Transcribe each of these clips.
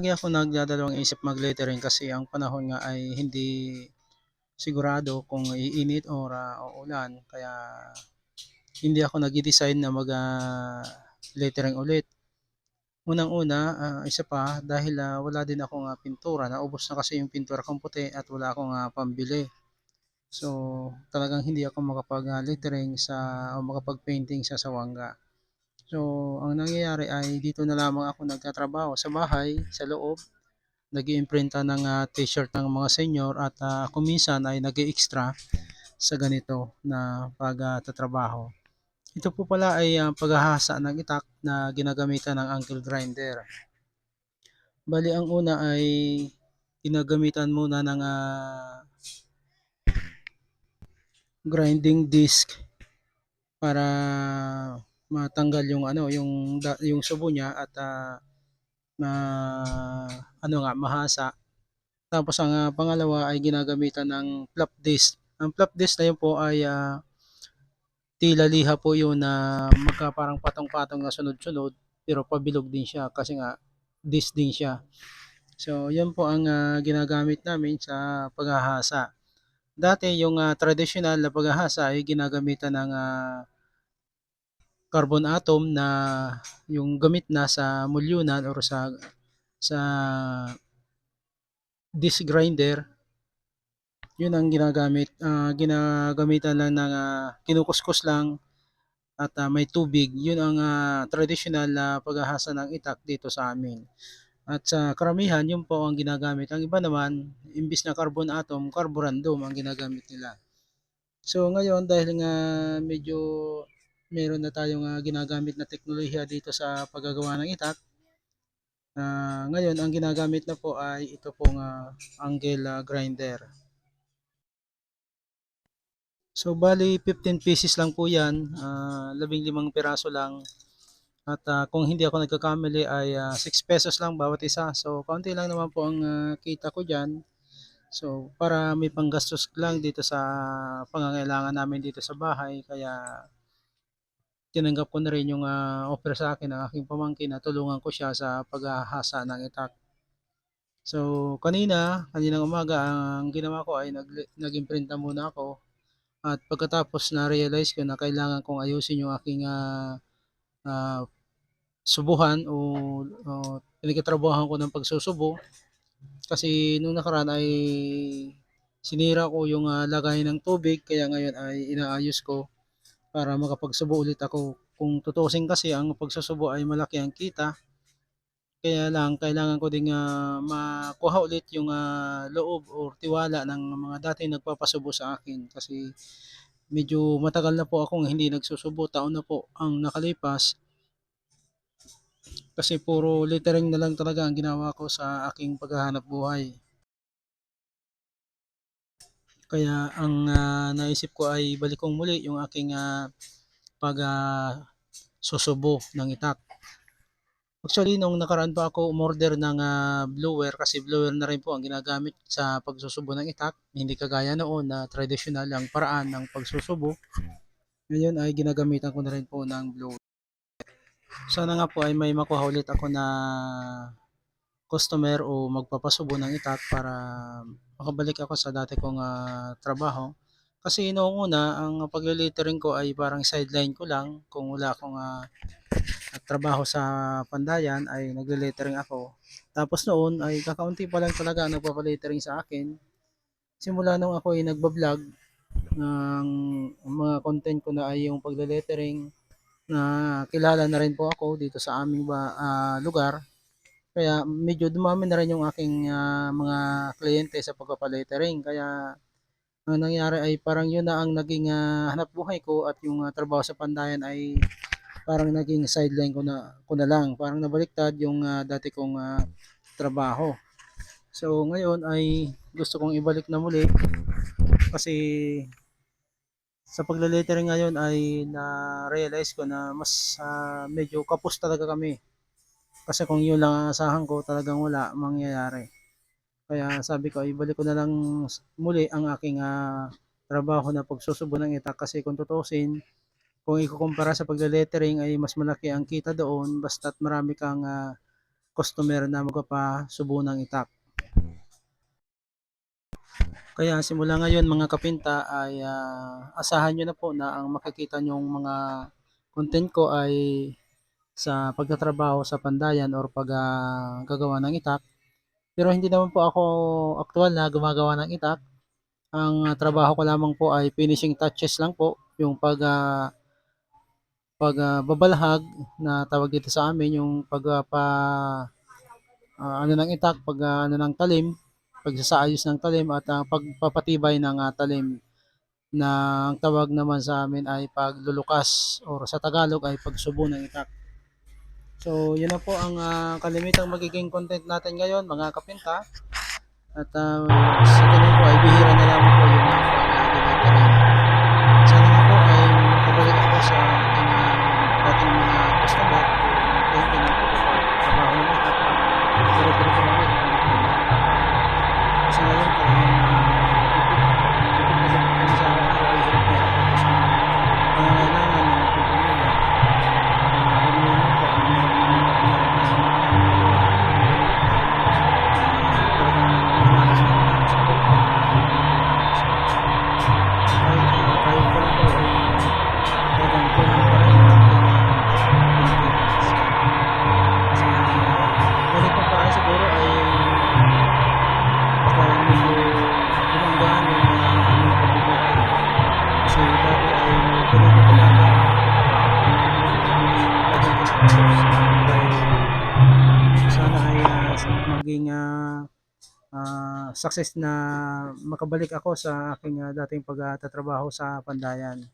Lagi ako nagdadalawang isip mag-lettering kasi ang panahon nga ay hindi sigurado kung iinit or ah, uulan kaya hindi ako nagde-decide na mag ah, lettering ulit. Unang-una, ah, isa pa dahil ah, wala din akong ah, pintura, naubos na kasi yung pintura kong puti at wala akong ah, pambili. So, talagang hindi ako makapag ah, lettering sa o makapag-painting sa sawangga. So, ang nangyayari ay dito na lamang ako nagtatrabaho sa bahay, sa loob, nag-iimprinta ng ah, t-shirt ng mga senior at ah, kung minsan ay nag-extra sa ganito na pagtatrabaho. Ito po pala ay ah, paghahasa ng itak na ginagamitan ng angle grinder. Bali ang una ay ginagamitan muna ng ah, grinding disc para matanggal yung ano yung yung subo niya at ah, na ano nga mahasa. Tapos ang ah, pangalawa ay ginagamitan ng flap disc. Ang flap disc na yun po ay ah, tila liha po yun na magka parang patong-patong na sunod-sunod pero pabilog din siya kasi nga disc din siya. So, yun po ang ah, ginagamit namin sa paghahasa. Dati yung ah, traditional na paghahasa ay ginagamitan ng ah, carbon atom na yung gamit na sa mulyunan or sa sa disc grinder yun ang ginagamit ah, ginagamitan lang ng ah, kinukuskus lang at ah, may tubig. Yun ang ah, traditional na paghahasa ng itak dito sa amin. At sa karamihan yun po ang ginagamit. Ang iba naman imbis na carbon atom carborundum ang ginagamit nila. So ngayon dahil nga medyo meron na tayong ah, ginagamit na teknolohiya dito sa paggagawa ng itak Ah, ngayon ang ginagamit na po ay ito pong ah, angle ah, grinder. So bali 15 pieces lang po 'yan, ah, 15 piraso lang. At ah, kung hindi ako nagkakamali ay ah, 6 pesos lang bawat isa. So kaunti lang naman po ang ah, kita ko diyan. So para may panggastos lang dito sa pangangailangan namin dito sa bahay kaya tinanggap ko na rin yung ah, offer sa akin ng aking pamangkin na tulungan ko siya sa paghahasa ng itak. So, kanina, kaninang umaga, ang ginawa ko ay nag, nag-imprinta muna ako. At pagkatapos na-realize ko na kailangan kong ayusin yung aking ah, ah, subuhan o, o ko ng pagsusubo. Kasi nung nakaraan ay sinira ko yung ah, lagay ng tubig kaya ngayon ay inaayos ko para makapagsubo ulit ako. Kung tutusin kasi ang pagsusubo ay malaki ang kita. Kaya lang kailangan ko ding ah, makuha ulit yung ah, loob o tiwala ng mga dating nagpapasubo sa akin kasi medyo matagal na po akong hindi nagsusubo, taon na po ang nakalipas. Kasi puro littering na lang talaga ang ginawa ko sa aking paghahanap buhay. Kaya ang ah, naisip ko ay balik kong muli yung aking ah, pag ah, susubo ng itak. Actually, nung nakaraan pa ako umorder ng ah, blower kasi blower na rin po ang ginagamit sa pagsusubo ng itak. Hindi kagaya noon na traditional ang paraan ng pagsusubo. Ngayon ay ginagamitan ko na rin po ng blower. Sana nga po ay may makuha ulit ako na customer o magpapasubo ng itak para makabalik ako sa dati kong ah, trabaho. Kasi noong una, ang pagle-lettering ko ay parang sideline ko lang. Kung wala akong ah, trabaho sa Pandayan ay nagle-lettering ako. Tapos noon ay kakaunti pa lang talaga nagpapa-lettering sa akin. Simula nung ako ay nagba-vlog, ng mga content ko na ay yung pagle-lettering na kilala na rin po ako dito sa aming ba, ah, lugar. Kaya medyo dumami na rin yung aking ah, mga kliyente sa pagpapa-lettering. Kaya ang nangyari ay parang yun na ang naging ah, hanap buhay ko at yung ah, trabaho sa Pandayan ay parang naging sideline ko na ko na lang. Parang nabaliktad yung ah, dati kong ah, trabaho. So ngayon ay gusto kong ibalik na muli kasi sa pagle-lettering ngayon ay na-realize ko na mas ah, medyo kapos talaga kami. Kasi kung yun lang ang asahan ko, talagang wala mangyayari. Kaya sabi ko, ibalik ko na lang muli ang aking ah, trabaho na pagsusubo ng itak kasi kung tutusin, kung ikukumpara sa pagle-lettering ay mas malaki ang kita doon basta't marami kang ah, customer na magpapasubo ng itak. Kaya simula ngayon mga kapinta ay ah, asahan nyo na po na ang makikita nyong mga content ko ay sa pagtatrabaho sa pandayan or pag gagawa ng itak. Pero hindi naman po ako aktual na gumagawa ng itak. Ang ah, trabaho ko lamang po ay finishing touches lang po, yung pag ah, pag babalahag na tawag dito sa amin, yung pag ah, pa ah, ano ng itak, pag ah, ano ng talim, pagsasaayos ng talim at ah, pagpapatibay ng ah, talim na ang tawag naman sa amin ay paglulukas or sa Tagalog ay pagsubo ng itak. So, yun na po ang ah, kalimitang magiging content natin ngayon, mga kapinta. At ah, sa ganun po ay bihira na lamang po yung uh, success na makabalik ako sa aking ah, dating pagtatrabaho sa Pandayan.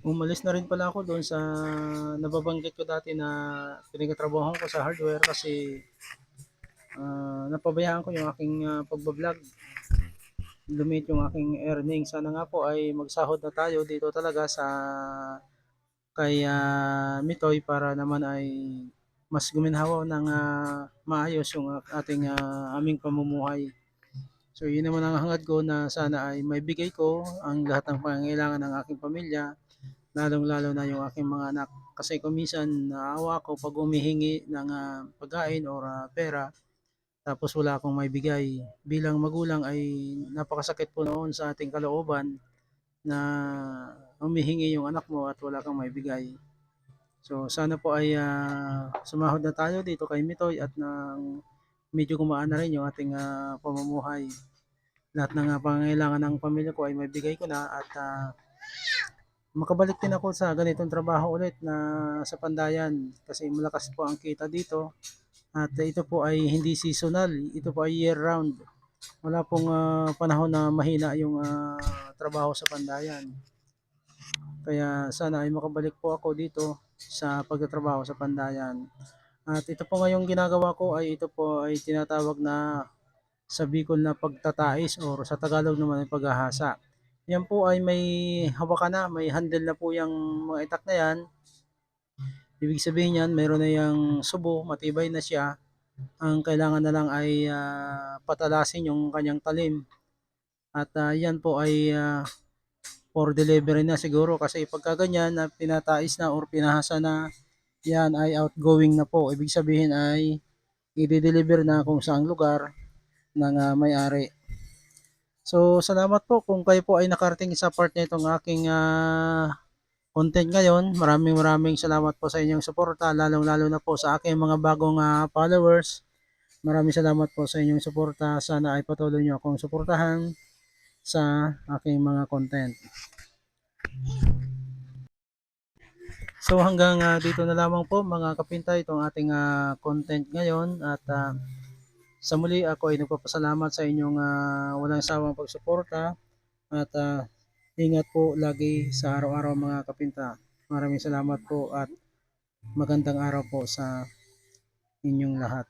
Umalis na rin pala ako doon sa nababanggit ko dati na pinagtatrabaho ko sa hardware kasi ah, napabayaan ko yung aking ah, pagbablog. Lumit yung aking earning. Sana nga po ay magsahod na tayo dito talaga sa kay ah, Mitoy para naman ay mas guminhawa ng ah, maayos yung ah, ating ah, aming pamumuhay. So yun naman ang hangad ko na sana ay may bigay ko ang lahat ng pangangailangan ng aking pamilya, lalong-lalo na yung aking mga anak. Kasi kung minsan naawa ko pag humihingi ng ah, pagkain or ah, pera, tapos wala akong may bigay. Bilang magulang ay napakasakit po noon sa ating kalooban na humihingi yung anak mo at wala kang may bigay. So sana po ay ah, sumahod na tayo dito kay Mitoy at nang medyo gumaan na rin yung ating ah, pamumuhay. Lahat ng ah, pangangailangan ng pamilya ko ay may bigay ko na at ah, makabalik din ako sa ganitong trabaho ulit na sa Pandayan kasi malakas po ang kita dito at ito po ay hindi seasonal, ito po ay year round. Wala pong ah, panahon na mahina yung ah, trabaho sa Pandayan. Kaya sana ay makabalik po ako dito sa pagtatrabaho sa Pandayan. At ito po ngayong ginagawa ko ay ito po ay tinatawag na sa Bicol na pagtatais or sa Tagalog naman ay paghahasa. Yan po ay may hawakan na, may handle na po yung mga itak na yan. Ibig sabihin yan, meron na yung subo, matibay na siya. Ang kailangan na lang ay ah, patalasin yung kanyang talim. At ah, yan po ay ah, for delivery na siguro kasi pagka ganyan na pinatais na or pinahasa na yan ay outgoing na po. Ibig sabihin ay i-deliver na kung saang lugar ng ah, may-ari. So, salamat po kung kayo po ay nakarating sa part na itong aking ah, content ngayon. Maraming maraming salamat po sa inyong suporta, lalong-lalo na po sa aking mga bagong ah, followers. Maraming salamat po sa inyong suporta. Sana ay patuloy nyo akong suportahan sa aking mga content. So hanggang ah, dito na lamang po mga kapinta itong ating ah, content ngayon at ah, sa muli ako ay nagpapasalamat sa inyong ah, walang sawang pagsuporta at ah, ingat po lagi sa araw-araw mga kapinta. Maraming salamat po at magandang araw po sa inyong lahat.